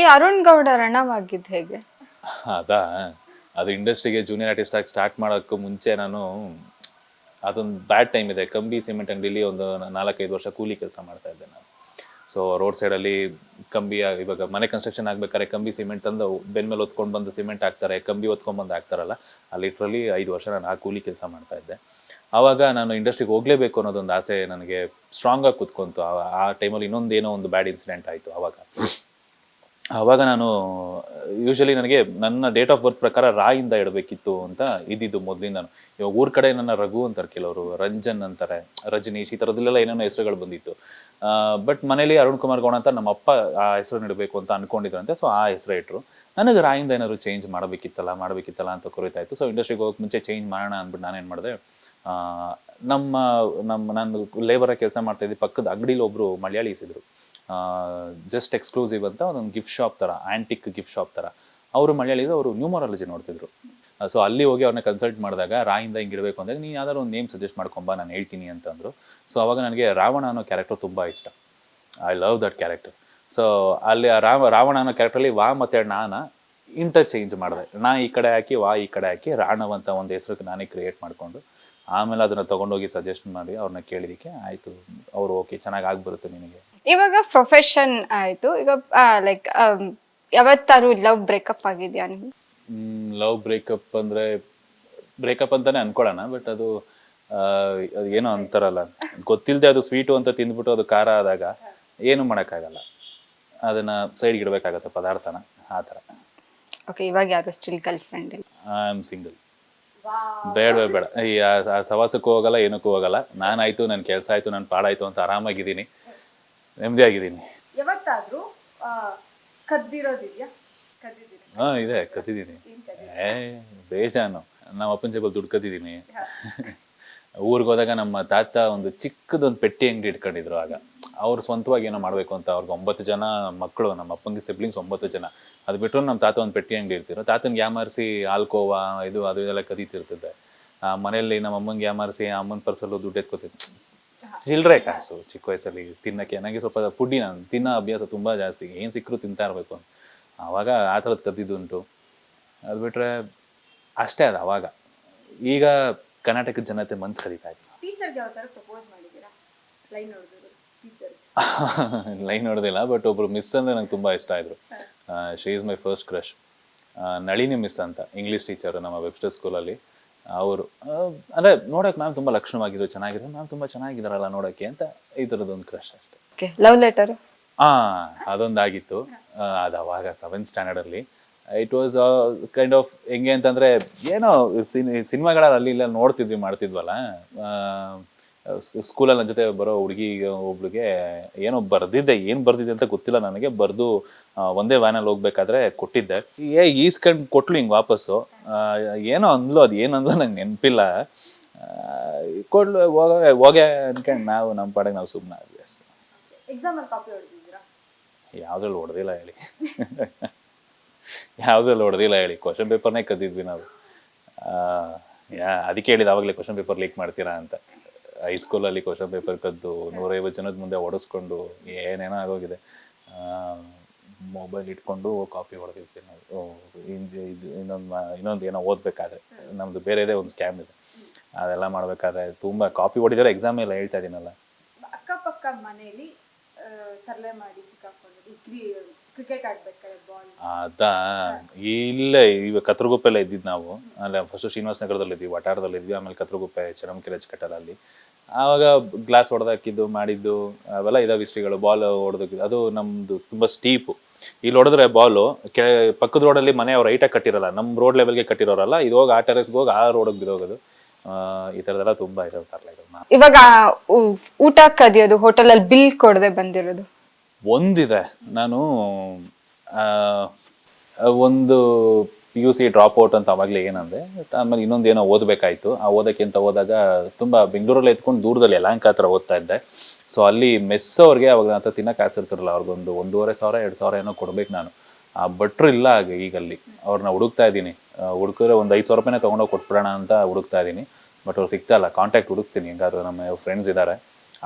ಈ ಅರುಣ್ ಗೌಡ ರಣವಾಗಿದ್ದು ಹೇಗೆ? ಅದಾ, ಅದು ಇಂಡಸ್ಟ್ರಿಗೆ ಜೂನಿಯರ್ ಆರ್ಟಿಸ್ಟ್ ಆಗಿ ಸ್ಟಾರ್ಟ್ ಮಾಡೋಕ್ಕೂ ಮುಂಚೆ ನಾನು ಅದೊಂದು ಬ್ಯಾಡ್ ಟೈಮ್ ಇದೆ. ಕಂಬಿ ಸಿಮೆಂಟ್ ಅಂಗಡಿಲಿ ಒಂದು ನಾಲ್ಕೈದು ವರ್ಷ ಕೂಲಿ ಕೆಲಸ ಮಾಡ್ತಾ ಇದ್ದೆ ನಾನು. ಸೊ ರೋಡ್ ಸೈಡಲ್ಲಿ ಕಂಬಿ ಇವಾಗ ಮನೆ ಕನ್ಸ್ಟ್ರಕ್ಷನ್ ಆಗ್ಬೇಕಾದ್ರೆ ಕಂಬಿ ಸಿಮೆಂಟ್ ತಂದು ಬೆನ್ ಮೇಲೆ ಹೊತ್ಕೊಂಡು ಬಂದು ಸಿಮೆಂಟ್ ಹಾಕ್ತಾರೆ. ಕಂಬಿ ಹೊತ್ಕೊಂಡು ಬಂದು ಹಾಕ್ತಾರಲ್ಲ, ಆ ಲಿಟ್ರಲಿ ಐದು ವರ್ಷ ನಾನು ಆ ಕೂಲಿ ಕೆಲಸ ಮಾಡ್ತಾ ಇದ್ದೆ. ಆವಾಗ ನಾನು ಇಂಡಸ್ಟ್ರಿಗೆ ಹೋಗಲೇಬೇಕು ಅನ್ನೋದೊಂದು ಆಸೆ ನನಗೆ ಸ್ಟ್ರಾಂಗಾಗಿ ಕುತ್ಕೊಂತು. ಆ ಟೈಮಲ್ಲಿ ಇನ್ನೊಂದೇನೋ ಒಂದು ಬ್ಯಾಡ್ ಇನ್ಸಿಡೆಂಟ್ ಆಯಿತು ಆವಾಗ. ಆವಾಗ ನಾನು ಯೂಶಲಿ ನನಗೆ ನನ್ನ ಡೇಟ್ ಆಫ್ ಬರ್ತ್ ಪ್ರಕಾರ ರಾಯಿಂದ ಇಡಬೇಕಿತ್ತು ಅಂತ ಇದ್ದಿದ್ದು ಮೊದಲಿಂದ ಇವಾಗ ಊರ್ ಕಡೆ ನನ್ನ ರಘು ಅಂತಾರೆ ಕೆಲವರು, ರಂಜನ್ ಅಂತಾರೆ, ರಜನೀಶ್ ಈ ಥರದಲ್ಲೆಲ್ಲ ಏನೇನೋ ಹೆಸರುಗಳು ಬಂದಿತ್ತು. ಬಟ್ ಮನೇಲಿ ಅರುಣ್ ಕುಮಾರ್ ಗೌಡ ಅಂತ ನಮ್ಮ ಅಪ್ಪ ಆ ಹೆಸರು ಇಡಬೇಕು ಅಂತ ಅನ್ಕೊಂಡಿದ್ರಂತೆ ಸೊ ಆ ಹೆಸರು ಇಟ್ರು. ನನಗೆ ರಾಯಿಂದ ಏನಾದ್ರು ಚೇಂಜ್ ಮಾಡಬೇಕಿತ್ತಲ್ಲ ಮಾಡಬೇಕಿತ್ತಲ್ಲ ಅಂತ ಕೊರಿತಾ ಇತ್ತು ಸೊ ಇಂಡಸ್ಟ್ರಿಗೆ ಹೋಗಕ್ಕೆ ಮುಂಚೆ ಚೇಂಜ್ ಮಾಡೋಣ ಅಂದ್ಬಿಟ್ಟು ನಾನೇನು ಮಾಡಿದೆ ನಮ್ಮ ನಮ್ಮ, ನಾನು ಲೇಬರ್ ಕೆಲಸ ಮಾಡ್ತಾ ಇದ್ದೆ, ಪಕ್ಕದ ಅಂಗಡಿಲಿ ಒಬ್ರು ಮಲಯಾಳೀಸ್ ಇದ್ರು. ಜಸ್ಟ್ ಎಕ್ಸ್ಕ್ಲೂಸಿವ್ ಅಂತ ಒಂದೊಂದು ಗಿಫ್ಟ್ ಶಾಪ್ ಥರ ಆ್ಯಂಟಿಕ್ ಗಿಫ್ಟ್ ಶಾಪ್ ಥರ ಅವರು ಮಳೆಯಲ್ಲಿ ಅವರು ನ್ಯೂಮರಾಲಜಿ ನೋಡ್ತಿದ್ರು. ಸೊ ಅಲ್ಲಿ ಹೋಗಿ ಅವ್ರನ್ನ ಕನ್ಸಲ್ಟ್ ಮಾಡಿದಾಗ, ರಾಯಿಂದ ಹಿಂಗೆ ಇಡಬೇಕು ಅಂದಾಗ ನೀನು ಯಾವ್ದಾದ್ರು ಒಂದು ನೇಮ್ ಸಜೆಸ್ಟ್ ಮಾಡ್ಕೊಂಬ ನಾನು ಹೇಳ್ತೀನಿ ಅಂತಂದರು. ಸೊ ಅವಾಗ ನನಗೆ ರಾವಣ ಅನ್ನೋ ಕ್ಯಾರೆಕ್ಟರ್ ತುಂಬ ಇಷ್ಟ. I love that character so ಅಲ್ಲಿ ರಾಮ ರಾವಣ ಅನ್ನೋ ಕ್ಯಾರೆಕ್ಟ್ರಲ್ಲಿ ವಾ ಮತ್ತು ನಾನ ಇಂಟರ್ಚೇಂಜ್ ಮಾಡಿದೆ. ನಾ ಈ ಕಡೆ ಹಾಕಿ, ವಾ ಈ ಕಡೆ ಹಾಕಿ ರಾಣವ್ ಒಂದು ಹೆಸರು ನಾನೇ ಕ್ರಿಯೇಟ್ ಮಾಡಿಕೊಂಡು ಆಮೇಲೆ ಅದನ್ನ ತಗೊಂಡೋಗಿ ಸಜೆಸ್ಟ್ ಮಾಡಿ ಅವ್ರನ್ನ ಕೇಳಿದಕ್ಕೆ ಆಯ್ತು ಅವ್ರು ಓಕೆ ಚೆನ್ನಾಗಿ ಆಗ್ಬರುತ್ತೆ ನಿನಗೆ. ಇವಾಗ ಪ್ರೊಫೆಷನ್ ಆಯ್ತು. ಈಗ ಲೈಕ್ ಯಾವತ್ತಾರು ಲವ್ ಬ್ರೇಕಪ್ ಆಗಿದ್ಯಾ ನಿಮ್ಗೆ? ಲವ್ ಬ್ರೇಕಪ್ ಅಂದ್ರೆ ಬ್ರೇಕಪ್ ಅಂತಾನೆ ಅನ್ಕೊಳ್ಳೋಣ ಬಟ್ ಅದು ಏನೋ ಅಂತಾರಲ್ಲ. ಗೊತ್ತಿಲ್ಲದೆ ಅದು ಸ್ವೀಟು ಅಂತ ತಿಂದ್ಬಿಟ್ಟು ಅದು ಖಾರ ಆದಾಗ ಏನು ಮಾಡೋಕ್ಕಾಗಲ್ಲ. ಅದನ್ನ ಸೈಡ್ಗೆ ಇಡಬೇಕಾಗತ್ತೆ ಪದಾರ್ಥನ ಆ ಥರ. ಓಕೆ ಇವಾಗ ಯಾರು? Still girlfriend I am single ಬೇಡವೇ ಬೇಡ. ಈ ಆ- ಸವಾಸಕ್ಕೂ ಹೋಗಲ್ಲ ಏನಕ್ಕೂ ಹೋಗಲ್ಲ. ನಾನಾಯ್ತು ನನ್ನ ಕೆಲಸ ಆಯ್ತು ನನ್ನ ಪಾಡಾಯ್ತು ಅಂತ ಆರಾಮಾಗಿದ್ದೀನಿ. ನೆಮ್ಮದಿಯಾಗಿದ್ದೀನಿ. ಯಾವತ್ತಾದ್ರೂ ಕದ್ದಿರೋದಿದ್ಯಾ? ಕದ್ದಿದ್ದೀರಾ? ಹಾ ಇದೆ ಕದ್ದಿದ್ದೀನಿ. ಏ ಬೇಜಾನು. ನಮ್ಮ ಅಪ್ಪನ ಜೇಬಲ್ಲಿ ದುಡ್ಡು ಕದ್ದಿದ್ದೀನಿ ಊರಿಗೆ ಹೋದಾಗ ನಮ್ಮ ತಾತ ಒಂದು ಚಿಕ್ಕದೊಂದು ಪೆಟ್ಟಿ ಅಂಗಡಿ ಇಟ್ಕೊಂಡಿದ್ರು ಆಗ. ಅವ್ರು ಸ್ವಂತವಾಗಿ ಏನೋ ಮಾಡಬೇಕು ಅಂತ ಅವ್ರಿಗೆ ಒಂಬತ್ತು ಜನ ಮಕ್ಕಳು ನಮ್ಮ ಅಪ್ಪಂಗೆ ಸಿಬ್ಲಿಂಗ್ಸ್ ಒಂಬತ್ತು ಜನ. ಅದು ಬಿಟ್ಟರು ನಮ್ಮ ತಾತ ಒಂದು ಪೆಟ್ಟಿ ಅಂಗಡಿ ಇರ್ತಿದ್ರು ತಾತನ್ಗೆ ಯಾಮಾರಿಸಿ ಆಲ್ಕೋವಾ, ಇದು, ಅದು ಇದೆಲ್ಲ ಆ, ಮನೆಯಲ್ಲಿ ನಮ್ಮ ಅಮ್ಮಂಗೆ ಯಾಮಾರಿಸಿ ಅಮ್ಮನ ಪರ್ಸಲ್ಲೂ ದುಡ್ಡು ಎತ್ಕೋತಿದ್ದೆ. ಚಿಲ್ಲರೆ ಕಾಸು ಚಿಕ್ಕ ವಯಸ್ಸಲ್ಲಿ ತಿನ್ನಕ್ಕೆ. ನನಗೆ ಸ್ವಲ್ಪ ಫುಡ್ಡಿ ನಾನು ತಿನ್ನೋ ಅಭ್ಯಾಸ ತುಂಬ ಜಾಸ್ತಿ. ಏನು ಸಿಕ್ಕರೂ ತಿಂತಾ ಇರಬೇಕು ಅಂತ. ಆವಾಗ ಆ ಥರದ್ದು ಕದ್ದಿದ್ದುಂಟು. ಅದು ಬಿಟ್ಟರೆ ಅಷ್ಟೇ ಅದು ಅವಾಗ. ಈಗ ಕರ್ನಾಟಕದ ಜನತೆ ಮನ್ಸ್ ಕದೀತಾ ಇತ್ತು ಟೀಚರ್ಗೆ ಯಾವ ಥರ ಪ್ರಪೋಸ್ ಮಾಡಿದ್ದೀರಾ? ಲೈನ್ ನೋಡಿದ್ರು ಟೀಚರ್ ಲೈನ್ ನೋಡೋದಿಲ್ಲ ಬಟ್ ಒಬ್ರು ಮಿಸ್ ಅಂದ್ರೆ ನಂಗೆ ತುಂಬಾ ಇಷ್ಟ ಆದ್ರು she is my first crush Nalini miss ಅಂತ ಇಂಗ್ಲಿಷ್ ಟೀಚರ್ ನಮ್ಮ ವೆಬ್ಸ್ಟರ್ ಸ್ಕೂಲಲ್ಲಿ ಅವರು ಅಂದ್ರೆ ನೋಡಕ್ ಮ್ಯಾಮ್ ತುಂಬಾ ಲಕ್ಷಣವಾಗಿದ್ರು ಚೆನ್ನಾಗಿದ್ರು ಮ್ಯಾಮ್ ತುಂಬಾ ಚೆನ್ನಾಗಿದಾರಲ್ಲ ನೋಡಕ್ಕೆ ಅಂತ ಈ ತರದೊಂದು ಕ್ರಶ್ ಅಷ್ಟೇ. ಓಕೆ ಲವ್ ಲೆಟರ್ ಹಾ. ಅದೊಂದಾಗಿತ್ತು ಅದು ಅವಾಗ ಸೆವೆಂತ್ ಸ್ಟ್ಯಾಂಡರ್ಡ್ ಅಲ್ಲಿ. ಇಟ್ ವಾಸ್ ಕೈಂಡ್ ಆಫ್ ಹೆಂಗೆ ಅಂತಂದ್ರೆ ಏನೋ ಸಿನಿಮಾಗಳಲ್ಲಿ ಅಲ್ಲಿ ಇಲ್ಲ ನೋಡ್ತಿದ್ವಿ ಮಾಡ್ತಿದ್ವಲ್ಲ. ಸ್ಕೂಲಲ್ಲಿ ನನ್ನ ಜೊತೆ ಬರೋ ಹುಡುಗಿ ಒಬ್ಳಿಗೆ ಏನೋ ಬರ್ದಿದ್ದೆ ಏನು ಬರ್ದಿದ್ದೆ ಅಂತ ಗೊತ್ತಿಲ್ಲ ನನಗೆ. ಬರ್ದು ಒಂದೇ ವ್ಯಾನಲ್ಲಿ ಹೋಗ್ಬೇಕಾದ್ರೆ ಕೊಟ್ಟಿದ್ದೆ. ಏ ಈಸ್ಕೊಂಡ್ ಕೊಟ್ಲು ಹಿಂಗೆ ವಾಪಸ್ಸು. ಏನೋ ಅಂದ್ಲು ಅದು ಏನು ಅಂದ್ಲು ನಂಗೆ ನೆನಪಿಲ್ಲ. ಕೊಡ್ಲು ಹೋಗ ಹೋಗೆ ಅನ್ಕೊಂಡು ನಾವು ನಮ್ಮ ಪಾಡಿಗೆ ನಾವು ಸುಮ್ಮನೆ ಆದ್ವಿ ಅಷ್ಟೇ. ಯಾವ್ದ್ರಲ್ಲಿ ಹೊಡೆದಿಲ್ಲ ಹೇಳಿ. ಯಾವ್ದ್ರಲ್ಲಿ ಹೊಡೆದಿಲ್ಲ ಹೇಳಿ. ಕ್ವಶನ್ ಪೇಪರ್ನೇ ಕದ್ದಿದ್ವಿ ನಾವು. ಅದಕ್ಕೆ ಹೇಳಿದ ಆವಾಗಲೇ ಕ್ವಶನ್ ಪೇಪರ್ ಲೀಕ್ ಮಾಡ್ತೀರಾ ಅಂತ. ಹೈಸ್ಕೂಲಲ್ಲಿ ಕ್ವಶನ್ ಪೇಪರ್ ಕದ್ದು, ನೂರೈವತ್ತು ಜನದ ಮುಂದೆ ಓಡಿಸ್ಕೊಂಡು ಏನೇನೋ ಆಗೋಗಿದೆ. ಮೊಬೈಲ್ ಇಟ್ಕೊಂಡು ಕಾಪಿ ಹೊಡೆದಿರ್ತೀವಿ ನಾವು. ಇಂದ್- ಇನ್ನೊಂದು ಇನ್ನೊಂದು ಏನೋ ಓದ್ಬೇಕಾದ್ರೆ. ನಮ್ದು ಬೇರೆದೇ ಒಂದು ಸ್ಕ್ಯಾಮ್ ಇದೆ. ಅದೆಲ್ಲ ಮಾಡಬೇಕಾದ್ರೆ ತುಂಬಾ ಕಾಪಿ ಹೊಡಿದ್ರೆ ಎಕ್ಸಾಮ್ ಎಲ್ಲ ಹೇಳ್ತಾ ಇದ್ದೀನಲ್ಲ ಅಕ್ಕಪಕ್ಕ ಮನೆಯಲ್ಲಿ ತರಲೆ ಮಾಡಿ ಸಿಕ್ಕಾಕೊಂಡಿದ್ದು ಕ್ರಿಕೆಟ್ ಆಡ್ಬೇಕಾದ್ರೆ ಬಾಲ್ ಅದಾ ಇಲ್ಲೇ ಇವಾಗ ಕತ್ರಗುಪ್ಪೆಲ್ಲ ಇದ್ದಿದ್ದು ನಾವು. ಅಲ್ಲ ಫಸ್ಟ್ ಶ್ರೀನಿವಾಸ ನಗರದಲ್ಲಿ ಇದ್ವಿ ವಟಾರದಲ್ಲಿ ಇದ್ವಿ ಆಮೇಲೆ ಕತ್ರಗುಪ್ಪೆ ಚರಮಕೆರೆ ಅಲ್ಲಿ ಆವಾಗ ಗ್ಲಾಸ್ ಹೊಡೆದಾಕಿದ್ದು ಮಾಡಿದ್ದು ಅವೆಲ್ಲ ಇದಾವೆ ಹಿಸ್ಟ್ರಿಗಳು ಬಾಲ್ ಹೊಡೆದಕ್ಕಿದ್ದು ಅದು ನಮ್ದು ತುಂಬಾ ಸ್ಟೀಪ್ ಇಲ್ಲಿ ಹೊಡೆದ್ರೆ ಬಾಲು ಕೆ ಪಕ್ಕದ ರೋಡಲ್ಲಿ ಮನೆ ಅವ್ರು ಹೈಟಾಗಿ ಕಟ್ಟಿರಲ್ಲ ನಮ್ಮ ರೋಡ್ ಲೆವೆಲ್ಗೆ ಕಟ್ಟಿರೋರಲ್ಲ ಇದು ಹೋಗಿ ಆ ಟೆರೆಸ್ಗೆ ಹೋಗಿ ಆ ರೋಡ್ ಬಿದ್ದೋಗೋದು. ಆ, ಈ ತರದೆಲ್ಲ ತುಂಬಾ ಇದಾವೆ ತರಲೆ ಇವಾಗ ಊಟ ಕದಿಯೋದು ಹೋಟೆಲ್ ಅಲ್ಲಿ ಬಿಲ್ ಕೊಡದೆ ಬಂದಿರೋದು. ಒಂದಿದೆ. ನಾನು ಒಂದು P U C drop out ಅಂತ ಅವಾಗಲೇ ಏನಂದೆ, ಆಮೇಲೆ ಇನ್ನೊಂದು ಏನೋ ಓದಬೇಕಾಯ್ತು. ಆ ಓದಕ್ಕೆ ಅಂತ ಹೋದಾಗ ತುಂಬ ಬೆಂಗಳೂರಲ್ಲಿ ಎತ್ಕೊಂಡು ದೂರದಲ್ಲಿ ಯಲಹಂಕ ಹತ್ರ ಓದ್ತಾ ಇದ್ದೆ. ಸೊ ಅಲ್ಲಿ ಮೆಸ್ ಅವ್ರಿಗೆ ಅವಾಗ ಅಂತ ತಿನ್ನೋಕೆ ಆಸೆ ಇರ್ತಿರಲ್ಲ ಅವ್ರಿಗೊಂದು ಒಂದೂವರೆ ಸಾವಿರ, ಎರಡು ಸಾವಿರ ಏನೋ ಕೊಡ್ಬೇಕು ನಾನು. ಆ ಭಟ್ರು ಇಲ್ಲ ಆಗ ಈಗ ಅಲ್ಲಿ ಅವ್ರನ್ನ ಹುಡುಕ್ತಾ ಇದ್ದೀನಿ. ಹುಡುಕಿದ್ರೆ ಒಂದು ಐದು ಸಾವಿರ ರೂಪಾಯಿನೇ ತೊಗೊಂಡೋಗಿ ಕೊಟ್ಬಿಡೋಣ ಅಂತ ಹುಡುಕ್ತಾ ಇದ್ದೀನಿ. ಬಟ್ ಅವ್ರು ಸಿಗ್ತಾ ಇಲ್ಲ. ಕಾಂಟ್ಯಾಕ್ಟ್ ಹುಡುಕ್ತೀನಿ. ಹೆಂಗಾದ್ರೂ ನಮ್ಮ ಫ್ರೆಂಡ್ಸ್ ಇದ್ದಾರೆ.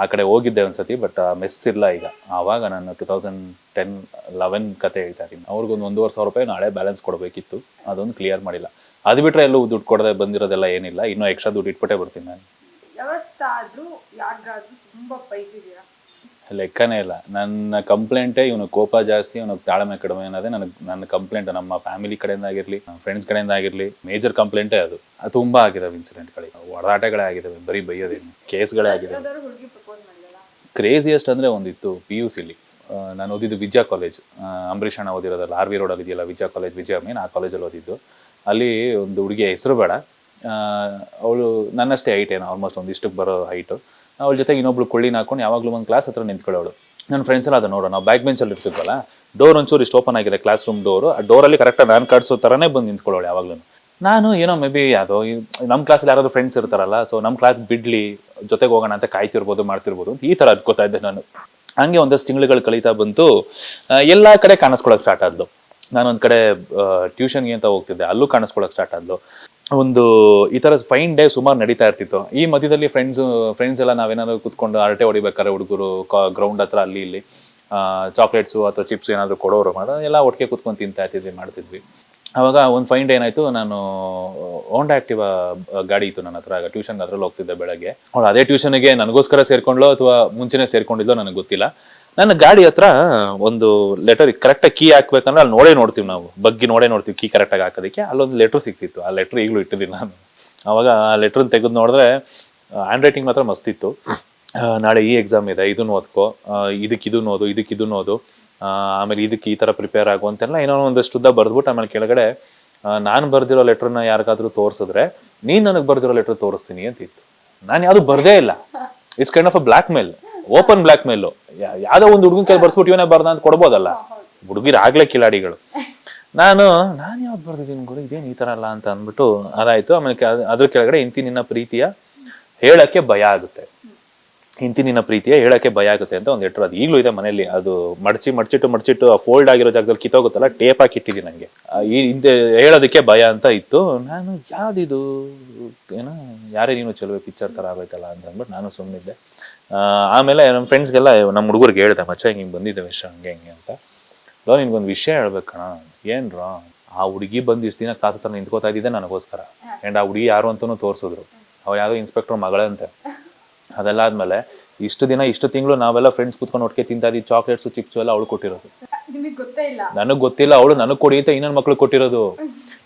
ಆ ಕಡೆ ಹೋಗಿದ್ದೆ ಒಂದ್ಸತಿ ಬಟ್ ಮೆಸ್ ಇಲ್ಲ ಈಗ. ಆವಾಗ ನಾನು ಟೂ ತೌಸಂಡ್ ಟೆನ್ ಲೆವೆನ್ ಕತೆ ಹೇಳ್ತಾ ಇದ್ದೀನಿ. ಅವ್ರಿಗೊಂದು ಒಂದೂವರೆ ಸಾವಿರ ರೂಪಾಯಿ ನಾಳೆ ಬ್ಯಾಲೆನ್ಸ್ ಕೊಡಬೇಕಿತ್ತು. ಅದೊಂದು ಕ್ಲಿಯರ್ ಮಾಡಿಲ್ಲ. ಅದು ಬಿಟ್ಟರೆ ಎಲ್ಲೂ ದುಡ್ಡು ಕೊಡದೆ ಬಂದಿರೋದೆಲ್ಲ ಏನಿಲ್ಲ. ಇನ್ನೂ ಎಕ್ಸ್ಟ್ರಾ ದುಡ್ಡು ಇಟ್ಬಿಟ್ಟೆ ಬರ್ತೀನಿ ನಾನು. ಯಾವತ್ತಾದರೂ ಯಾರಿಗಾದ್ರೂ ತುಂಬಾ ಬೈದಿದ್ದೀರಾ? ಲೆಕ್ಕನೇ ಇಲ್ಲ. ನನ್ನ ಕಂಪ್ಲೇಂಟೇ ಇವನು ಕೋಪ ಜಾಸ್ತಿ ಇವನಿಗೆ ತಾಳ್ಮೆ ಕಡಿಮೆ ಅನ್ನೋದೇ ನನಗೆ ನನ್ನ ಕಂಪ್ಲೇಂಟ್ ನಮ್ಮ ಫ್ಯಾಮಿಲಿ ಕಡೆಯಿಂದ ಆಗಿರಲಿ ನಮ್ಮ ಫ್ರೆಂಡ್ಸ್ ಕಡೆಯಿಂದ ಆಗಿರಲಿ ಮೇಜರ್ ಕಂಪ್ಲೇಂಟೇ ಅದು. ಅದು ತುಂಬ ಆಗಿದಾವೆ ಇನ್ಸಿಡೆಂಟ್ಗಳಿಗೆ ಹೊಡೆದಾಟಗಳೇ ಆಗಿದಾವೆ. ಬರೀ ಬೈಯೋದೇನು ಕೇಸ್ಗಳೇ ಆಗಿದಾವೆ ಯಾವ್ದಾದ್ರು ಹುಡುಗಿ ಪ್ರಪೋಸ್ ಮಾಡಿದಲ್ಲ ಕ್ರೇಜಿಯಸ್ಟ್ ಅಂದರೆ ಒಂದಿತ್ತು ಪಿ ಯು ಸಿಲಿ ನಾನು ಓದಿದ್ದು ವಿದ್ಯಾ ಕಾಲೇಜ್ ಅಂಬರೀಷ್ ಓದಿರೋದಲ್ಲ, ಆರ್ ವಿ ರೋಡಲ್ಲಿ ಇದೆಯಲ್ಲ, ವಿದ್ಯಾ ಕಾಲೇಜ್ ವಿಜಯ ಮೀನ್ ಆ ಕಾಲೇಜಲ್ಲಿ ಓದಿದ್ದು. ಅಲ್ಲಿ ಒಂದು ಹುಡುಗಿಯ ಹೆಸರು ಬೇಡ. ಅವಳು ನನ್ನಷ್ಟೇ ಹೈಟ್ ಏನು ಆಲ್ಮೋಸ್ಟ್ ಒಂದು ಇಷ್ಟಕ್ಕೆ ಬರೋ ಹೈಟು ಅವಳ ಜೊತೆಗೆ ಇನ್ನೊಬ್ಳು ಕೊಳ್ಳಿನ ಹಾಕೊಂಡು ಯಾವಾಗಲೂ ಒಂದು ಕ್ಲಾಸ್ ಹತ್ರ ನಿಂತ್ಕೊಳ್ಳೋಳು ನನ್ನ ಫ್ರೆಂಡ್ಸ್ ಎಲ್ಲ ಅದು ನೋಡೋಣ. ನಾವು ಬ್ಯಾಕ್ ಬೆಂಚಲ್ಲಿ ಇರ್ತಿದ್ವಲ್ಲ ಡೋರ್ ಒಂಚೂರು ಇಷ್ಟು ಓಪನ್ ಆಗಿದೆ ಕ್ಲಾಸ್ ರೂಮ್ ಡೋರು ಆ ಡೋರಲ್ಲಿ ಕರೆಕ್ಟಾಗಿ ನಾನು ಕಾಡಿಸೋ ಥರನೇ ಬಂದು ನಿಂತ್ಕೊಳ್ಳೋಳು ಯಾವಾಗಲೂ ನಾನು ಏನೋ ಮೇ ಬಿ ಯಾವುದೋ ನಮ್ಮ ಕ್ಲಾಸಲ್ಲಿ ಯಾರಾದ್ರು ಫ್ರೆಂಡ್ಸ್ ಇರ್ತಾರಲ್ಲ ಸೊ ನಮ್ಮ ಕ್ಲಾಸ್ ಬಿಡ್ಲಿ, ಜೊತೆಗೆ ಹೋಗೋಣ ಅಂತ ಕಾಯ್ತಿರ್ಬೋದು, ಮಾಡ್ತಿರ್ಬೋದು ಅಂತ ಈ ಥರ ಅನ್ಕೋತಾ ಇದ್ದೆ ನಾನು. ಹಂಗೆ ಒಂದಷ್ಟು ತಿಂಗಳುಗಳು ಕಳೀತಾ ಬಂತು. ಎಲ್ಲ ಕಡೆ ಕಾಣಿಸ್ಕೊಳಕ್ ಸ್ಟಾರ್ಟ್ ಆದ್ಲು. ನಾನು ಒಂದ್ ಕಡೆ ಟ್ಯೂಷನ್ಗೆ ಅಂತ ಹೋಗ್ತಿದ್ದೆ, ಅಲ್ಲೂ ಕಾಣಿಸ್ಕೊಳಕ್ ಸ್ಟಾರ್ಟ್ ಆದ್ಲು. ಒಂದು ಈ ತರ ಫೈನ್ ಡೇ ಸುಮಾರು ನಡೀತಾ ಇರ್ತಿತ್ತು. ಈ ಮಧ್ಯದಲ್ಲಿ ಫ್ರೆಂಡ್ಸ್ ಫ್ರೆಂಡ್ಸ್ ಎಲ್ಲ ನಾವೇನಾದ್ರು ಕುತ್ಕೊಂಡು ಹರಟೆ ಹೊಡಿಬೇಕಾದ್ರೆ ಹುಡುಗರು ಗ್ರೌಂಡ್ ಹತ್ರ ಅಲ್ಲಿ, ಇಲ್ಲಿ ಚಾಕ್ಲೇಟ್ಸು ಅಥವಾ ಚಿಪ್ಸ್ ಏನಾದ್ರು ಕೊಡೋರು, ಮಾಡೋ, ಎಲ್ಲ ಒಟ್ಟಿಗೆ ಕುತ್ಕೊಂಡು ತಿಂತಾ ಇರ್ತಿದ್ವಿ, ಮಾಡ್ತಿದ್ವಿ. ಅವಾಗ ಒಂದು ಫೈನ್ ಡೇ ಏನಾಯ್ತು, ನಾನು ಓಂಡ್ ಆಕ್ಟಿವ್ ಗಾಡಿ ಇತ್ತು ನನ್ನ ಹತ್ರ, ಆಗ ಟ್ಯೂಷನ್ಗೆ ಅದ್ರಲ್ಲಿ ಹೋಗ್ತಿದ್ದೆ ಬೆಳಗ್ಗೆ. ಅವಳು ಅದೇ ಟ್ಯೂಷನ್ಗೆ ನನಗೋಸ್ಕರ ಸೇರ್ಕೊಂಡ್ಲೋ ಅಥವಾ ಮುಂಚೆನೆ ಸೇರ್ಕೊಂಡಿದ್ಲೋ ನನಗೆ ಗೊತ್ತಿಲ್ಲ. ನನ್ನ ಗಾಡಿ ಹತ್ರ ಒಂದು ಲೆಟರ್ ಕರೆಕ್ಟಾಗಿ ಕೀ ಹಾಕ್ಬೇಕಂದ್ರೆ ಅಲ್ಲಿ ನೋಡೇ ನೋಡ್ತೀವಿ ನಾವು. ಬಗ್ಗಿ ನೋಡೇ ನೋಡ್ತೀವಿ ಕೀ ಕರೆಕ್ಟಾಗಿ ಹಾಕೋದಕ್ಕೆ. ಅಲ್ಲೊಂದು ಲೆಟ್ರ್ ಸಿಕ್ತಿತ್ತು ಆ ಲೆಟ್ರ್ ಈಗಲೂ ಇಟ್ಟಿದ್ದೀನಿ ನಾನು. ಅವಾಗ ಆ ಲೆಟ್ರನ್ನ ತೆಗೆದು ನೋಡಿದ್ರೆ ಹ್ಯಾಂಡ್ ರೈಟಿಂಗ್ ಮಾತ್ರ ಮಸ್ತಿತ್ತು ನಾಳೆ ಈ ಎಕ್ಸಾಮ್ ಇದೆ, ಇದನ್ನು ಓದ್ಕೋ ಇದಕ್ಕೆ ಓದು ಇದಕ್ಕೆ ಓದು ಆಮೇಲೆ ಇದಕ್ಕೆ ಈ ತರ ಪ್ರಿಪೇರ್ ಆಗುವಂತೆಲ್ಲ ಏನೋ ಒಂದಷ್ಟು ಉದ್ದ ಬರ್ದ್ಬಿಟ್ಟು ಆಮೇಲೆ ಕೆಳಗಡೆ ನಾನು ಬರ್ದಿರೋ ಲೆಟ್ರನ್ನ ಯಾರಿಗಾದ್ರೂ ತೋರಿಸಿದ್ರೆ ನೀನ್ ನನಗೆ ಬರ್ದಿರೋ ಲೆಟರ್ ತೋರಿಸ್ತೀನಿ ಅಂತ ಇತ್ತು. ನಾನು ಯಾವುದು ಬರ್ದೇ ಇಲ್ಲ. It's kind of a blackmail open blackmail ಯಾವ್ದೋ ಒಂದು ಹುಡುಗನ ಕೈ ಬರ್ಸ್ಬಿಟ್ಟು ಇವನೇ ಬರ್ದ ಅಂತ ಕೊಡ್ಬೋದಲ್ಲ. ಹುಡುಗಿರ್ ಆಗ್ಲೇ ಕಿಲಾಡಿಗಳು. ನಾನು ನಾನು ಯಾವ್ದು ಬರ್ದಿದ್ದೀನಿ ಗುರು, ಇದೇನು ಈ ತರ ಅಲ್ಲ ಅಂತ ಅಂದ್ಬಿಟ್ಟು ಅದಾಯ್ತು. ಆಮೇಲೆ ಅದ್ರ ಕೆಳಗಡೆ ಇಂತಿ ನಿನ್ನ ಪ್ರೀತಿಯ ಹೇಳಕ್ಕೆ ಭಯ ಆಗುತ್ತೆ. ಇಂತಿ ನಿನ್ನ ಪ್ರೀತಿಯ ಹೇಳಕ್ಕೆ ಭಯ ಆಗುತ್ತೆ ಅಂತ ಒಂದು ಲೆಟರ್ ಅದು. ಈಗಲೂ ಇದೆ ಮನೆಯಲ್ಲಿ. ಅದು ಮಡಚಿ ಮಡಚಿಟ್ಟು ಮಡಚಿಟ್ಟು ಫೋಲ್ಡ್ ಆಗಿರೋ ಜಾಗದಲ್ಲಿ ಕಿತ್ತೋಗುತ್ತಲ್ಲ ಟೇಪ್ ಹಾಕಿಟ್ಟಿದ್ದೀನಿ ನನಗೆ ಈ ಹಿಂದೆ ಹೇಳೋದಕ್ಕೆ ಭಯ ಅಂತ ಇತ್ತು. ನಾನು ಯಾವ್ದಿದು? ಏನೋ ಯಾರೇ ನೀನು ಚಲೋ ಪಿಕ್ಚರ್ ತರ ಆಗೋಯ್ತಲ್ಲ ಅಂತ ಅಂದ್ಬಿಟ್ಟು ನಾನು ಸುಮ್ಮನಿದ್ದೆ ಆಮೇಲೆ ನಮ್ಮ ಫ್ರೆಂಡ್ಸ್ಗೆಲ್ಲ ನಮ್ಮ ಹುಡುಗರಿಗೆ ಹೇಳ್ದೆ ಮಚ್ಚ ಹಿಂಗೆ ಹಿಂಗೆ ಬಂದಿದ್ದೆ ವಿಷಯ ಹಂಗೆ ಹಿಂಗೆ ಅಂತ. ಲೋ ನಿನ್ಗೊಂದು ವಿಷಯ ಹೇಳ್ಬೇಕಣ ಏನ್ರ ಆ ಹುಡುಗಿ ಬಂದು ಇಷ್ಟು ದಿನ ಕಾಸು ಹತ್ರ ನಿಂತ್ಕೋತಾ ಇದ್ದಿದ್ದೆ ನನಗೋಸ್ಕರ. ಅಂಡ್ ಆ ಹುಡುಗಿ ಯಾರು ಅಂತಲೂ ತೋರಿಸಿದ್ರು. ಅವ ಯಾವುದೋ ಇನ್ಸ್ಪೆಕ್ಟರ್ ಮಗಳಂತೆ. ಅದೆಲ್ಲ ಆದ್ಮೇಲೆ ಇಷ್ಟು ದಿನ ಇಷ್ಟು ತಿಂಗಳು ನಾವೆಲ್ಲ ಫ್ರೆಂಡ್ಸ್ ಕುತ್ಕೊಂಡು ಒಟ್ಟಿಗೆ ತಿಂತಾ ಇದ್ದೀವಿ ಚಾಕ್ಲೇಟ್ಸ್ ಚಿಪ್ಸ್ ಎಲ್ಲ ಅವಳು ಕೊಟ್ಟಿರೋದು. ನನಗೆ ಗೊತ್ತಿಲ್ಲ ಅವಳು ನನಗೆ ಕೊಡಿ ಅಂತ ಇನ್ನೊಂದು ಮಕ್ಳು ಕೊಟ್ಟಿರೋದು.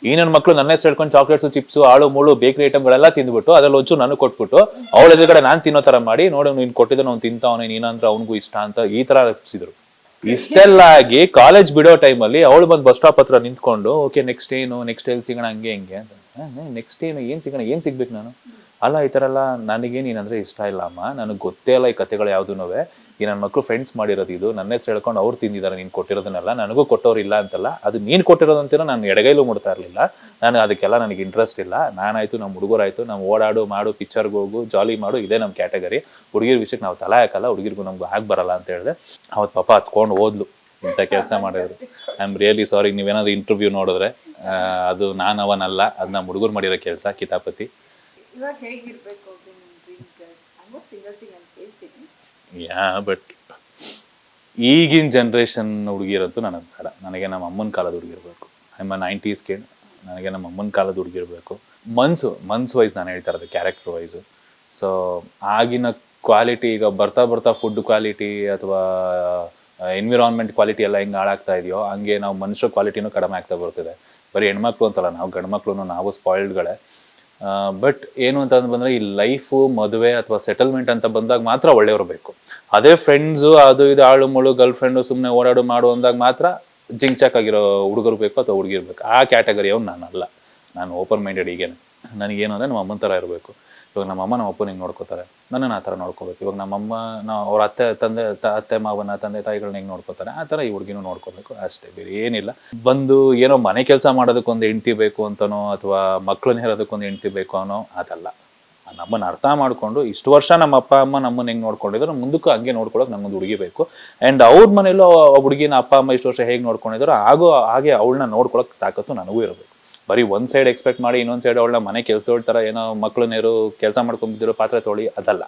ಇನ್ನೊಂದು ಮಕ್ಳು ನನ್ನ ಹೆಸರು ಚಾಕ್ಲೇಟ್ಸ್ ಚಿಪ್ಸ್ ಆಳು ಮುಳು ಬೇಕರಿ ಐಟಮ್ಗಳೆಲ್ಲ ತಿಂದ್ಬಿಟ್ಟು ಅದ್ರಲ್ಲಿ ಒಂಚೂರು ನನಗೆ ಕೊಟ್ಬಿಟ್ಟು ಅವಳ ಎದುರುಗಡೆ ನಾನು ತಿನ್ನೋ ತರ ಮಾಡಿ ನೋಡು ನೀನು ಕೊಟ್ಟಿದ್ದು ಅವ್ನು ಅವನ ನೀನಂದ್ರೆ ಅವನಿಗೂ ಇಷ್ಟ ಅಂತ ಈ ತರ ರಚಿಸಿದ್ರು ಇಷ್ಟೆಲ್ಲ ಆಗಿ ಕಾಲೇಜ್ ಬಿಡೋ ಟೈಮಲ್ಲಿ ಅವಳು ಬಂದು ಬಸ್ ಸ್ಟಾಪ್ ಹತ್ರ ನಿಂತ್ಕೊಂಡು ಓಕೆ ನೆಕ್ಸ್ಟ್ ಏನು ನೆಕ್ಸ್ಟ್ ಎಲ್ಲಿ ಸಿಗೋಣ ಹಂಗೆ ಹಂಗೆ ಅಂತ. ನೆಕ್ಸ್ಟ್ ಏನು ಏನ್ ಸಿಗೋಣ ಏನ್ ಸಿಗ್ಬೇಕು ನಾನು? ಅಲ್ಲ, ಈ ಥರ ಎಲ್ಲ ನನಗೆ ನೀನಂದ್ರೆ ಇಷ್ಟ ಇಲ್ಲ, ಅಮ್ಮ. ನನಗೆ ಗೊತ್ತೇ ಇಲ್ಲ ಈ ಕತೆಗಳು ಯಾವುದೂ ಈ ನನ್ನ ಮಕ್ಕಳು ಫ್ರೆಂಡ್ಸ್ ಮಾಡಿರೋದು ಇದು. ನನ್ನ ಹೆಸರು ಹೇಳ್ಕೊಂಡು ಅವ್ರು ತಿಂದಿದ್ದಾರೆ ನೀನು ಕೊಟ್ಟಿರೋದನ್ನೆಲ್ಲ. ನನಗೂ ಕೊಟ್ಟವ್ರು ಅಂತಲ್ಲ. ಅದು ನೀನು ಕೊಟ್ಟಿರೋದಂತೀರೋ ನಾನು ಎಡಗೈಲೂ ಮುಡ್ತಾ ಇರಲಿಲ್ಲ. ನಾನು ಅದಕ್ಕೆಲ್ಲ ನನಗೆ ಇಂಟ್ರೆಸ್ಟ್ ಇಲ್ಲ. ನಾನಾಯ್ತು ನಮ್ಮ ಹುಡುಗರಾಯ್ತು ನಾವು ಓಡಾಡು, ಮಾಡು ಪಿಕ್ಚರ್ಗೆ ಹೋಗು ಜಾಲಿ ಮಾಡು, ಇದೇ ನಮ್ಮ ಕ್ಯಾಟಗರಿ ಹುಡುಗಿರ ವಿಷಯಕ್ಕೆ ನಾವು ತಲೆ ಹಾಕಲ್ಲ ಹುಡುಗಿರ್ಗೂ ನಮ್ಗೆ ಆಗ್ ಬರಲ್ಲ ಅಂತ ಹೇಳಿದೆ. ಅವತ್ತು ಪಾಪ ಹತ್ಕೊಂಡು ಓದ್ಲು ಇಂಥ ಕೆಲಸ ಮಾಡಿದ್ರು. ಐ ಆಮ್ ರಿಯಲಿ ಸಾರಿ ನೀವೇನಾದ್ರು ಇಂಟರ್ವ್ಯೂ ನೋಡಿದ್ರೆ ಅದು ನಾನು ಅವನಲ್ಲ, ಅದು ನಮ್ಮ ಹುಡುಗರು ಮಾಡಿರೋ ಕೆಲಸ, ಕಿತಾಪತಿ. ಇವಾಗ ಹೇಗಿರ್ಬೇಕು ಸಿಂಗಲ್ ಸಿಂಗಲ್ ಕೇಳ್ತೀನಿ ಯಾ ಬಟ್ ಈಗಿನ ಜನ್ರೇಷನ್ ಹುಡುಗಿರಂತೂ ನನಗೆ ಬೇಡ. ನನಗೆ ನಮ್ಮ ಅಮ್ಮನ ಕಾಲದ ಹುಡುಗಿರ್ಬೇಕು ಐ ಮ ನೈಂಟೀಸ್ ಕಿಡ್ ನನಗೆ ನಮ್ಮ ಅಮ್ಮನ ಕಾಲದ ಹುಡುಗಿರ್ಬೇಕು ಮನ್ಸು, ಮನ್ಸ್ ವೈಸ್ ನಾನು ಹೇಳ್ತಾ ಇರೋದು ಕ್ಯಾರೆಕ್ಟರ್ ವೈಸು ಸೊ ಆಗಿನ ಕ್ವಾಲಿಟಿ ಈಗ ಬರ್ತಾ ಬರ್ತಾ ಫುಡ್ ಕ್ವಾಲಿಟಿ ಅಥವಾ ಎನ್ವಿರಾನ್ಮೆಂಟ್ ಕ್ವಾಲಿಟಿ ಎಲ್ಲ ಹೆಂಗೆ ಹಾಳಾಗ್ತಾ ಇದೆಯೋ, ಹಂಗೆ ನಾವು ಮನುಷ್ಯ ಕ್ವಾಲಿಟಿನೂ ಕಡಿಮೆ ಆಗ್ತಾ ಬರ್ತಿದೆ. ಬರೀ ಹೆಣ್ಮಕ್ಳು ಅಂತಲ್ಲ, ನಾವು ಗಂಡ್ಮಕ್ಳು ನಾವು ಸ್ಪಾಯಿಲ್ಡ್ಗಳೇ ಬಟ್ ಏನು ಅಂತ ಬಂದ್ರೆ ಈ ಲೈಫು ಮದುವೆ ಅಥವಾ ಸೆಟಲ್ಮೆಂಟ್ ಅಂತ ಬಂದಾಗ ಮಾತ್ರ ಒಳ್ಳೆಯವರು ಬೇಕು. ಅದೇ ಫ್ರೆಂಡ್ಸು ಅದು ಇದು, ಆಳು, ಮುಳು ಗರ್ಲ್ ಫ್ರೆಂಡು ಸುಮ್ಮನೆ ಓಡಾಡು, ಮಾಡು ಅಂದಾಗ ಮಾತ್ರ ಜಿಂಕ್ಚಾಕ್ ಆಗಿರೋ ಹುಡುಗರು ಬೇಕು ಅಥವಾ ಹುಡುಗಿರ್ಬೇಕು ಆ ಕ್ಯಾಟಗರಿ ಅವ್ನು ನಾನಲ್ಲ. ನಾನು ಓಪನ್ ಮೈಂಡೆಡ್ ಈಗೇನೆ. ನನಗೇನು ಅಂದರೆ ನಮ್ಮ ಅಮ್ಮನ ಥರ ಇರಬೇಕು. ಇವಾಗ ನಮ್ಮ ಅಮ್ಮ ನಮ್ಮ ಅಪ್ಪ ಹಿಂಗೆ ನೋಡ್ಕೋತಾರೆ. ನನ್ನನ್ನು ಆ ಥರ ನೋಡ್ಕೋಬೇಕು. ಇವಾಗ ನಮ್ಮಮ್ಮ ನಾವು ಅವ್ರ ಅತ್ತೆ, ತಂದೆ ಅತ್ತೆ ಮಾವನ, ತಂದೆ ತಾಯಿಗಳನ್ನ ಹೆಂಗೆ ನೋಡ್ಕೋತಾರೆ? ಆ ಥರ ಈ ಹುಡುಗಿನೂ ನೋಡ್ಕೋಬೇಕು. ಅಷ್ಟೇ, ಬೇರೆ ಏನಿಲ್ಲ. ಬಂದು ಏನೋ ಮನೆ ಕೆಲಸ ಮಾಡೋದಕ್ಕೊಂದು ಹೆಂಡ್ತಿ ಬೇಕು ಅಂತನೋ, ಅಥವಾ ಮಕ್ಕಳನ್ನ ಹೇರೋದಕ್ಕೊಂದು ಹೆಂಡ್ತಿ ಬೇಕು ಅನ್ನೋ, ಅದಲ್ಲ. ನಮ್ಮನ್ನು ಅರ್ಥ ಮಾಡ್ಕೊಂಡು ಇಷ್ಟು ವರ್ಷ ನಮ್ಮ ಅಪ್ಪ, ಅಮ್ಮ ನಮ್ಮನ್ನ ಹೆಂಗ್ ನೋಡ್ಕೊಂಡಿದ್ರು, ಮುಂದಕ್ಕೂ ಹಂಗೆ ನೋಡ್ಕೊಳಕ್ ನಮ್ಮೊಂದು ಹುಡುಗಿ ಬೇಕು. ಅಂಡ್ ಅವ್ರ ಮನೇಲೂ ಆ ಹುಡುಗಿನ ಅಪ್ಪ, ಅಮ್ಮ ಇಷ್ಟು ವರ್ಷ ಹೇಗೆ ನೋಡ್ಕೊಂಡಿದ್ರು ಹಾಗೂ ಹಾಗೆ ಅವಳನ್ನ ನೋಡ್ಕೊಳಕ್ಕೆ ತಾಕತ್ತು ನನಗೂ ಇರಬೇಕು. ಬರೀ ಒಂದ್ ಸೈಡ್ ಎಕ್ಸ್ಪೆಕ್ಟ್ ಮಾಡಿ ಇನ್ನೊಂದ್ ಸೈಡ್ ಅವಳನ್ನ ಮನೆ ಕೆಲಸ ತರ ಏನೋ ಮಕ್ಳು ನೇರು ಕೆಲಸ ಮಾಡ್ಕೊಂಡ್ಬಿದ್ರು ಪಾತ್ರೆ ತೊಳಿ ಅದಲ್ಲ.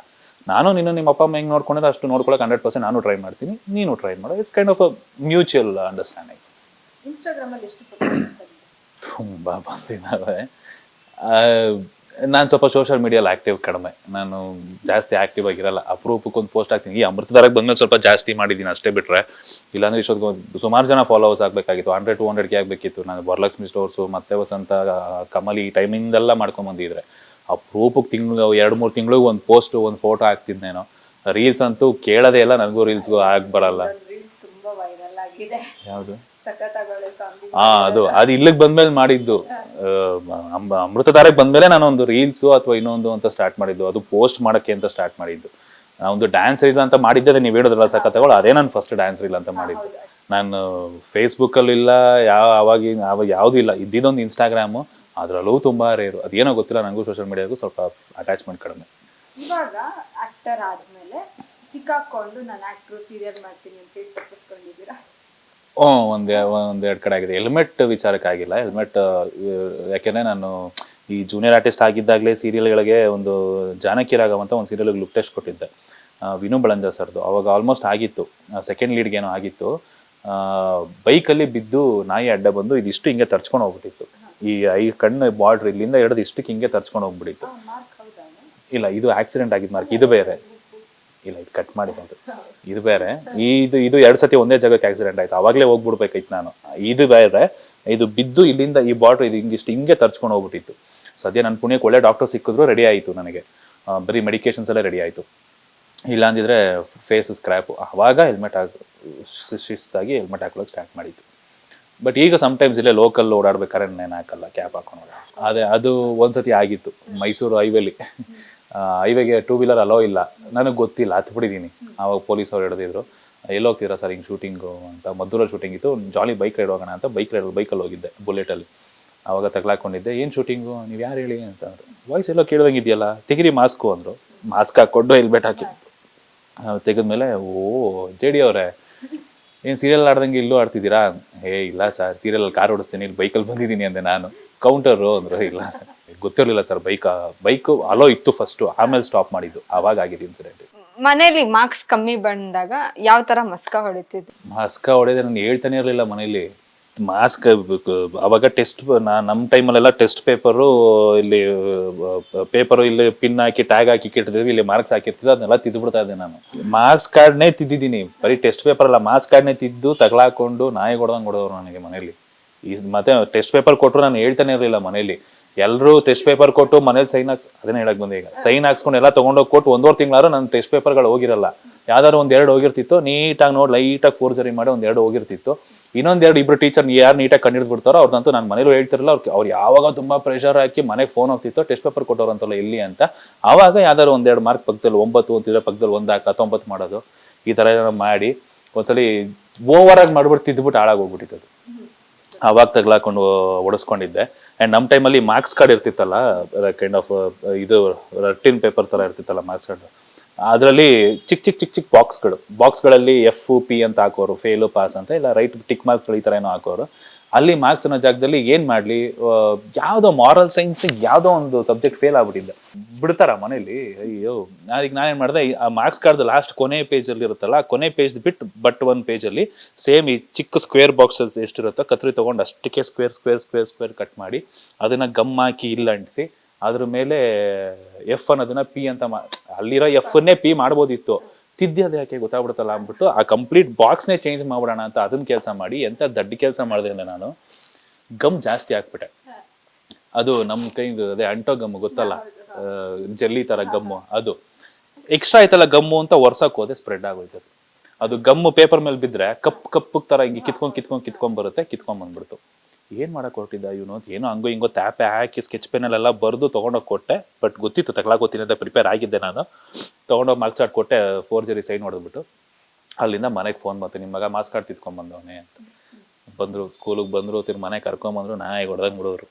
ನಾನು ನಿನ್ನ ನಿಮ್ಮ ಅಪ್ಪ ಅಮ್ಮ ಹೆಂಗೆ ನೋಡ್ಕೊಂಡ್ರೆ ಅಷ್ಟು ನೋಡ್ಕೊಳಕ್ಕೆ ಹಂಡ್ರೆಡ್ ಪರ್ಸೆಂಟ್ ನಾನು ಟ್ರೈ ಮಾಡ್ತೀನಿ ನೀನು ಟ್ರೈ ಮಾಡೋ. It's kind of a mutual understanding ತುಂಬ ಬಂದಿದ್ದಾವೆ. ನಾನು ಸ್ವಲ್ಪ ಸೋಷಿಯಲ್ ಮೀಡಿಯಲ್ಲಿ ಆಕ್ಟಿವ್ ಕಡಿಮೆ. ನಾನು ಜಾಸ್ತಿ ಆಕ್ಟಿವ್ ಆಗಿರಲ್ಲ. ಅಪರೂಪಕ್ಕೆ ಒಂದು ಪೋಸ್ಟ್ ಹಾಕ್ತೀನಿ. ಈ ಬಂದ ಬಂದ್ಮೇಲೆ ಸ್ವಲ್ಪ ಜಾಸ್ತಿ ಮಾಡಿದ್ದೀನಿ ಅಷ್ಟೇ ಬಿಟ್ರೆ. ಇಲ್ಲಾಂದ್ರೆ ಇಷ್ಟೊತ್ತು ಸುಮಾರು ಜನ ಫಾಲೋವರ್ಸ್ ಆಗಬೇಕಾಗಿತ್ತು. ಹಂಡ್ರೆಡ್ ಟು ಹಂಡ್ರೆಡ್ಗೆ ಆಗಬೇಕಿತ್ತು. ನಾನು ವರಲಕ್ಷ್ಮಿ ಸ್ಟೋರ್ಸು ಮತ್ತೆ ವಸಂತ ಕಮಲಿ ಈ ಟೈಮಿಂದೆಲ್ಲ ಮಾಡ್ಕೊಂಬಂದಿದ್ರೆ ಅಪರೂಪಕ್ಕೆ ತಿಂಗಳು ಎರಡು ಮೂರು ತಿಂಗಳಿಗೆ ಒಂದು ಪೋಸ್ಟ್ ಒಂದು ಫೋಟೋ ಹಾಕ್ತಿದ್ನೇನೋ ರೀಲ್ಸ್ ಅಂತೂ ಕೇಳೋದೇ ಇಲ್ಲ. ನನಗೂ ರೀಲ್ಸ್ಗೂ ಆಗಿ ಬರಲ್ಲ. ಯಾವುದು? ಹಾ ಅದು ಅದು ಇಲ್ಲಿಗೆ ಬಂದ್ಮೇಲೆ ಮಾಡಿದ್ದು. ಅಮೃತ ಅಮ್- ಅಮೃತಧಾರಕ್ಕೆ ಬಂದ್ಮೇಲೆ ನಾನು ಒಂದು ರೀಲ್ಸು ಅಥವಾ ಇನ್ನೊಂದು ಅಂತ ಸ್ಟಾರ್ಟ್ ಮಾಡಿದ್ದು. ಅದು ಪೋಸ್ಟ್ ಮಾಡಕ್ಕೆ ಅಂತ ಸ್ಟಾರ್ಟ್ ಮಾಡಿದ್ದು. ಒಂದು ಡ್ಯಾನ್ಸ್ ರೀಲ್ ಅಂತ ಮಾಡಿದ್ದೆ ನೀವು ಹೇಳಿದ್ರಲ್ಲ ಸಖತ್ತಗಳು ಅದೇ ನಾನು ಫಸ್ಟ್ ಡ್ಯಾನ್ಸ್ ರೀಲ್ ಅಂತ ಮಾಡಿದ್ದು. ನಾನು ಫೇಸ್ಬುಕ್ಕಲ್ಲಿ ಇಲ್ಲ ಯಾವ ಅವಾಗಿನ ಅವಾಗ ಯಾವುದೂ ಇಲ್ಲ. ಇದ್ದಿದ್ದೊಂದು ಇನ್ಸ್ಟಾಗ್ರಾಮು ಅದರಲ್ಲೂ ತುಂಬಾ ರೇರು ಅದೇನೋ ಗೊತ್ತಿಲ್ಲ ನನಗೂ ಸೋಷಿಯಲ್ ಮೀಡಿಯಾಗೂ ಸ್ವಲ್ಪ ಅಟ್ಯಾಚ್ಮೆಂಟ್ ಕಡಿಮೆ. ಇವಾಗ ಆಕ್ಟರ್ ಆದ್ಮೇಲೆ ಸಿಕ್ಕಾಕೊಂಡು ನಾನು ಆಕ್ಟ್ರು ಸೀರಿಯಲ್ ಮಾಡ್ತೀನಿ ಅಂತ ಹೇಳಿ ತಪ್ಪಿಸ್ಕೊಂಡಿದ್ದೀರಾ? ಒಂದೇ ಒಂದೆರಡು ಕಡೆ ಆಗಿದೆ. ಹೆಲ್ಮೆಟ್ ವಿಚಾರಕ್ಕಾಗಿಲ್ಲ. ಹೆಲ್ಮೆಟ್ ಯಾಕೆಂದ್ರೆ ನಾನು ಈ ಜೂನಿಯರ್ ಆರ್ಟಿಸ್ಟ್ ಆಗಿದ್ದಾಗಲೇ ಸೀರಿಯಲ್ಗಳಿಗೆ ಒಂದು ಜಾನಕಿ ರಾಘವ್ ಅಂತ ಒಂದು ಸೀರಿಯಲ್ಗೆ ಲುಕ್ ಟೆಸ್ಟ್ ಕೊಟ್ಟಿದ್ದೆ. ವಿನು ಬಳಂಜ ಸರ್ದು. ಅವಾಗ ಆಲ್ಮೋಸ್ಟ್ ಆಗಿತ್ತು. ಸೆಕೆಂಡ್ ಲೀಡ್ಗೆ ಏನೋ ಆಗಿತ್ತು. ಬೈಕಲ್ಲಿ ಬಿದ್ದು ನಾಯಿ ಅಡ್ಡ ಬಂದು ಇದಿಷ್ಟು ಹಿಂಗೆ ತರ್ಚ್ಕೊಂಡು ಹೋಗ್ಬಿಟ್ಟಿತ್ತು. ಈ ಐ ಕಣ್ಣು ಬಾರ್ಡ್ರ್ ಇಲ್ಲಿಂದ ಹಿಡಿದು ಇಷ್ಟಕ್ಕೆ ಹಿಂಗೆ ತರ್ಚ್ಕೊಂಡು ಹೋಗ್ಬಿಟ್ಟಿತ್ತು. ಇಲ್ಲ ಇದು ಆಕ್ಸಿಡೆಂಟ್ ಆಗಿದ್ದು ಮಾರ್ಕ್ ಇದು ಬೇರೆ. ಇಲ್ಲ ಇದು ಕಟ್ ಮಾಡಿದ್ದು ಇದು ಬೇರೆ. ಇದು ಇದು ಎರಡು ಸತಿ ಒಂದೇ ಜಾಗಕ್ಕೆ ಆಕ್ಸಿಡೆಂಟ್ ಆಯ್ತು. ಅವಾಗಲೇ ಹೋಗ್ಬಿಡ್ಬೇಕಾಯ್ತು ನಾನು. ಇದು ಬೇರೆ. ಇದು ಬಿದ್ದು ಇಲ್ಲಿಂದ ಈ ಬಾಟ್ಲ್ ಇದು ಹಿಂಗಿಷ್ಟು ಹಿಂಗೆ ತರ್ಚ್ಕೊಂಡು ಹೋಗ್ಬಿಟ್ಟಿತ್ತು. ಸದ್ಯ ನನ್ನ ಪುಣ್ಯಕ್ಕೆ ಒಳ್ಳೆ ಡಾಕ್ಟರ್ ಸಿಕ್ಕಿದ್ರು ರೆಡಿ ಆಯಿತು ನನಗೆ. ಬರೀ ಮೆಡಿಕೇಶನ್ಸ್ ಎಲ್ಲ ರೆಡಿ ಆಯಿತು. ಇಲ್ಲ ಅಂದಿದ್ರೆ ಫೇಸ್ ಸ್ಕ್ರ್ಯಾಪು ಆವಾಗ ಹೆಲ್ಮೆಟ್ ಹಾಕಿ ಶಿಸ್ತಾಗಿ ಹೆಲ್ಮೆಟ್ ಹಾಕೊಳ್ಳೋಕೆ ಸ್ಟಾರ್ಟ್ ಮಾಡಿತ್ತು ಬಟ್ ಈಗ ಸಮ್ಟೈಮ್ಸ್ ಇಲ್ಲೇ ಲೋಕಲ್ ಓಡಾಡ್ಬೇಕಾದ್ರೆ ನಾನು ಹಾಕಲ್ಲ ಕ್ಯಾಪ್ ಹಾಕೊಂಡು ಅದೇ ಅದು ಒಂದ್ಸತಿ ಆಗಿತ್ತು, ಮೈಸೂರು ಹೈವೇಲಿ ಹೈವೇಗೆ ಟೂ ವೀಲರ್ ಅಲೋ ಇಲ್ಲ. ನನಗೆ ಗೊತ್ತಿಲ್ಲ ಹತ್ಬಿಟ್ಟಿದ್ದೀನಿ ಆವಾಗ ಪೊಲೀಸ್ ಅವ್ರು ಹಿಡಿದಿದ್ರು ಎಲ್ಲಿ ಹೋಗ್ತೀರಾ ಸರ್ ಹಿಂಗೆ ಶೂಟಿಂಗು ಅಂತ? ಮದ್ದೂರಲ್ಲಿ ಶೂಟಿಂಗ್ ಇತ್ತು. ಜಾಲಿ ಬೈಕ್ ರೈಡ್ ಹೋಗೋಣ ಅಂತ ಬೈಕ್ ರೈಡ್ ಬೈಕಲ್ಲಿ ಹೋಗಿದ್ದೆ ಬುಲೆಟಲ್ಲಿ ಆವಾಗ ತಗ್ಲಾಕೊಂಡಿದ್ದೆ, ಏನು ಶೂಟಿಂಗು ನೀವು ಯಾರು ಹೇಳಿ? ಅಂತ ಅಂದರು. ವಾಯ್ಸ್ ಎಲ್ಲೋ ಕೇಳ್ದಂಗೆ ಇದೆಯಲ್ಲ ತೆಗಿರಿ ಮಾಸ್ಕು ಅಂದರು. ಮಾಸ್ಕ್ ಹಾಕ್ಕೊಂಡು ಹೆಲ್ಮೆಟ್ ಹಾಕಿ. ತೆಗೆದ್ಮೇಲೆ, ಓ, ಜೆ ಡಿ ಅವರೇ, ಏನು ಸೀರಿಯಲ್ ಆಡ್ದಂಗೆ ಇಲ್ಲೂ ಆಡ್ತಿದ್ದೀರಾ? ಏ, ಇಲ್ಲ ಸರ್ ಸೀರಿಯಲ್ ಕಾರ್ ಓಡಿಸ್ತೀನಿ, ಇಲ್ಲಿ ಬೈಕಲ್ಲಿ ಬಂದಿದ್ದೀನಿ, ಅಂದೆ ನಾನು. ಕೌಂಟರು ಅಂದ್ರೆ ಇಲ್ಲ ಸರ್ ಗೊತ್ತಿರಲಿಲ್ಲ ಸರ್ ಬೈಕ್ ಬೈಕ್ ಅಲೋ ಇತ್ತು ಫಸ್ಟ್ ಆಮೇಲೆ ಸ್ಟಾಪ್ ಮಾಡಿದ್ದು ಆವಾಗ ಆಗಿದೆ ಇನ್ಸಿಡೆಂಟ್ ಮನೇಲಿ ಮಾರ್ಕ್ಸ್ ಕಮ್ಮಿ ಬಂದಾಗ ಯಾವ ತರ ಮಸ್ಕ ಹೊಡಿತಿದ್ರು? ಮಾಸ್ಕ ಹೊಡೆದ ನಾನು ಹೇಳ್ತಾನೆ ಇರಲಿಲ್ಲ ಮನೇಲಿ. ಮಾಸ್ಕ್ ಅವಾಗ ಟೆಸ್ಟ್ ನಮ್ಮ ಟೈಮಲ್ಲೆಲ್ಲ ಟೆಸ್ಟ್ ಪೇಪರು ಇಲ್ಲಿ ಪೇಪರು ಇಲ್ಲಿ ಪಿನ್ ಹಾಕಿ ಟ್ಯಾಗ್ ಹಾಕಿ ಇಟ್ಟಿದ್ವಿ ಇಲ್ಲಿ ಮಾರ್ಕ್ಸ್ ಹಾಕಿರ್ತಿದ್ದೆ ಅದನ್ನೆಲ್ಲ ತಿದ್ದುಬಿಡ್ತಾ ಇದ್ದೆ ನಾನು. ಮಾರ್ಕ್ಸ್ ಕಾರ್ಡ್ನೇ ತಿದ್ದಿದ್ದೀನಿ ಬರೀ ಟೆಸ್ಟ್ ಪೇಪರ್ ಅಲ್ಲ ಮಾರ್ಕ್ಸ್ ಕಾರ್ಡ್ನೇ ತಿದ್ದು ತಗಲಾಕೊಂಡು ನಾಯಿ ಹೊಡೆದಂಗೆ ಹೊಡೆದವ್ರು ನನಗೆ ಮನೇಲಿ. ಈ ಮತ್ತೆ ಟೆಸ್ಟ್ ಪೇಪರ್ ಕೊಟ್ಟರು ನಾನು ಹೇಳ್ತಾನೆ ಇರಲಿಲ್ಲ ಮನೇಲಿ. ಎಲ್ಲರೂ ಟೆಸ್ಟ್ ಪೇಪರ್ ಕೊಟ್ಟು ಮನೇಲಿ ಸೈನ್ ಹಾಕ್ಸ್ ಅದನ್ನೇ ಹೇಳಕ್ ಬಂದೆ ಈಗ. ಸೈನ್ ಹಾಕ್ಸ್ಕೊಂಡು ಎಲ್ಲ ತಗೊಂಡೋಗಿ ಕೊಟ್ಟು ಒಂದೂವರೆ ತಿಂಗಳಾರು ನನ್ನ ಟೆಸ್ಟ್ ಪೇಪರ್ಗಳು ಹೋಗಿರಲ್ಲ. ಯಾವ್ದಾದ್ರು ಒಂದ್ ಎರಡು ಹೋಗಿರ್ತಿತ್ತು, ನೀಟಾಗಿ ನೋಡಿ ಲೈಟಾಗಿ ಫೋರ್ಜರಿ ಮಾಡಿ ಒಂದ್ ಎರಡು ಹೋಗಿರ್ತಿತ್ತು. ಇನ್ನೊಂದೆರಡು ಇಬ್ರು ಟೀಚರ್ ಯಾರು ನೀಟಾಗಿ ಕಂಡಿಡ್ದು ಬಿಡ್ತಾರೋ ನಾನು ಮನೇಲಿ ಹೇಳ್ತಿರಲ್ಲ ಅವ್ರಿಗೆ ಅವ್ರು ಯಾವಾಗ ತುಂಬಾ ಪ್ರೆಷರ್ ಹಾಕಿ ಮನೆಗೆ ಫೋನ್ ಹೋಗ್ತಿತ್ತು ಟೆಸ್ಟ್ ಪೇಪರ್ ಕೊಟ್ಟವ್ರು ಅಂತಲ್ಲ ಎಲ್ಲಿ ಅಂತ. ಆವಾಗ ಯಾವ್ದಾದ್ರು ಒಂದೆರಡು ಮಾರ್ಕ್ ಪಕ್ಕದಲ್ಲಿ ಒಂಬತ್ತು ಅಂತಿದ್ರೆ ಪಕ್ಕದಲ್ಲಿ ಒಂದು ಹಾಕಿ, ಹತ್ತೊಂಬತ್ತು ಮಾಡೋದು. ಈ ತರ ಏನಾರು ಮಾಡಿ. ಒಂದ್ಸಲಿ ಓವರ್ ಆಗಿ ಮಾಡ್ಬಿಟ್ಟು ತಿದ್ಬಿಟ್ಟು ಹಾಳಾಗಿ ಹೋಗ್ಬಿಟ್ಟಿತ್ತು ಅವಾಗ ತಗ್ಲಾಕೊಂಡು ಓಡಿಸ್ಕೊಂಡಿದ್ದೆ. ಆ್ಯಂಡ್ ನಮ್ಮ ಟೈಮಲ್ಲಿ ಮಾರ್ಕ್ಸ್ ಕಾರ್ಡ್ ಇರ್ತಿತ್ತಲ್ಲ ಕೈಂಡ್ ಆಫ್ ಇದು ರಟ್ಟಿನ್ ಪೇಪರ್ ಥರ ಇರ್ತಿತ್ತಲ್ಲ ಮಾರ್ಕ್ಸ್ ಕಾರ್ಡ್ ಅದರಲ್ಲಿ ಚಿಕ್ಕ ಚಿಕ್ಕ ಚಿಕ್ಕ ಚಿಕ್ಕ ಬಾಕ್ಸ್ಗಳು ಬಾಕ್ಸ್ಗಳಲ್ಲಿ ಎಫ್ ಪಿ ಅಂತ ಹಾಕೋರು ಫೇಲು ಪಾಸ್ ಅಂತ, ಇಲ್ಲ ರೈಟ್ ಟಿಕ್ ಮಾರ್ಕ್ಸ್ಗಳು ಈ ಥರ ಏನೋ ಹಾಕೋರು. ಅಲ್ಲಿ ಮಾರ್ಕ್ಸ್ ಅನ್ನೋ ಜಾಗದಲ್ಲಿ ಏನು ಮಾಡಲಿ ಯಾವುದೋ ಮಾರಲ್ ಸೈನ್ಸ್ ಯಾವುದೋ ಒಂದು ಸಬ್ಜೆಕ್ಟ್ ಫೇಲ್ ಆಗ್ಬಿಟ್ಟಿದ್ದೆ. ಬಿಡ್ತಾರ ಮನೇಲಿ ಅಯ್ಯೋ ಅದಕ್ಕೆ ನಾನೇನ್ ಮಾಡಿದೆ ಆ ಮಾರ್ಕ್ಸ್ ಕಾರ್ಡ್ ಲಾಸ್ಟ್ ಕೊನೆ ಪೇಜಲ್ಲಿ ಇರುತ್ತಲ್ಲ ಕೊನೆ ಪೇಜ್ ಬಿಟ್ಟು ಬಟ್ ಒನ್ ಪೇಜಲ್ಲಿ ಸೇಮ್ ಈ ಚಿಕ್ಕ ಸ್ಕ್ವೇರ್ ಬಾಕ್ಸ್ ಎಷ್ಟಿರುತ್ತೋ ಕತ್ರಿ ತೊಗೊಂಡು ಅಷ್ಟಕ್ಕೆ square square square square cut ಮಾಡಿ ಅದನ್ನ ಗಮ್ ಹಾಕಿ ಇಲ್ಲ ಅಂಟಿಸಿ ಅದ್ರ ಮೇಲೆ ಎಫ್ ಅನ್ನೋದನ್ನ ಪಿ ಅಂತ ಮಾ ಅಲ್ಲಿರೋ ಎಫ್ ಅನ್ನೇ ಪಿ ಮಾಡ್ಬೋದಿತ್ತು. ತಿದ್ದಿ ಅದು ಯಾಕೆ ಗೊತ್ತಾಗ್ಬಿಡುತ್ತಲ್ಲ ಅಂದ್ಬಿಟ್ಟು ಆ ಕಂಪ್ಲೀಟ್ ಬಾಕ್ಸ್ನೇ ಚೇಂಜ್ ಮಾಡ್ಬಿಡೋಣ ಅಂತ ಅದನ್ನ ಕೆಲಸ ಮಾಡಿ ಎಂಥ ದಡ್ಡ ಕೆಲಸ ಮಾಡಿದೆ ಅಂದರೆ ನಾನು ಗಮ್ ಜಾಸ್ತಿ ಹಾಕ್ಬಿಟ್ಟೆ. ಅದು ನಮ್ಮ ಕೈಯಿಂದ ಅದೇ ಅಂಟೋ ಗಮ್ ಗೊತ್ತಲ್ಲ. ಜಲ್ಲಿ ತರ ಗಮ್ಮು, ಅದು. ಎಕ್ಸ್ಟ್ರಾ ಆಯ್ತಲ್ಲ ಗಮ್ಮು ಅಂತ ಒರ್ಸಕ್ ಹೋದೆ ಸ್ಪ್ರೆಡ್ ಆಗೋಯ್ತು ಅದು. ಗಮ್ಮು ಪೇಪರ್ ಮೇಲೆ ಬಿದ್ರೆ ಕಪ್, ಕಪ್ಪು ತರ ಹಿಂಗೆ ಕಿತ್ಕೊಂಡ್ ಕಿತ್ಕೊಂಡ್ ಕಿತ್ಕೊಂಡ್ ಬರುತ್ತೆ, ಕಿತ್ಕೊಂಡ್ ಬಂದ್ಬಿಡ್ತು. ಏನ್ ಮಾಡಕ್ ಹೊರಟಿದ್ದ ಇವನು ಏನೋ ಹಂಗೋ ಹಿಂಗೋ ಟ್ಯಾಪೆ ಹಾಕಿ ಸ್ಕೆಚ್ ಪೆನ್ನಲ್ಲೆಲ್ಲ ಬರೆದು ತಗೊಂಡೋಗಿ ಕೊಟ್ಟೆ ಬಟ್ ಗೊತ್ತಿತ್ತು ಗೊತ್ತಿನ ಅಂತ ಪ್ರಿಪೇರ್ ಆಗಿದ್ದೆ ನಾನು. ತಗೊಂಡೋಗಿ ಮಾರ್ಕ್ಸ್ ಕಾರ್ಡ್ ಕೊಟ್ಟೆ ಫೋರ್ ಜರಿ ಸೈನ್ ಹೊಡೆದ್ಬಿಟ್ಟು. ಅಲ್ಲಿಂದ ಮನೆಗೆ ಫೋನ್ ಬಂತು ನಿಮ್ಮ ಮಗ ಮಾಸ್ಕ್ ಕಾರ್ಡ್ ತಿತ್ಕೊಂಡ್ ಬಂದವನೇ ಅಂತ. ಬಂದ್ರು ಸ್ಕೂಲಿಗೆ ಬಂದ್ರು ತಿರ್ ಮನೆ ಕರ್ಕೊಂಡ್ ಬಂದ್ರು, ನಾಯಿ ಹೊಡೆದಂಗ್ ಬಿಡೋರು.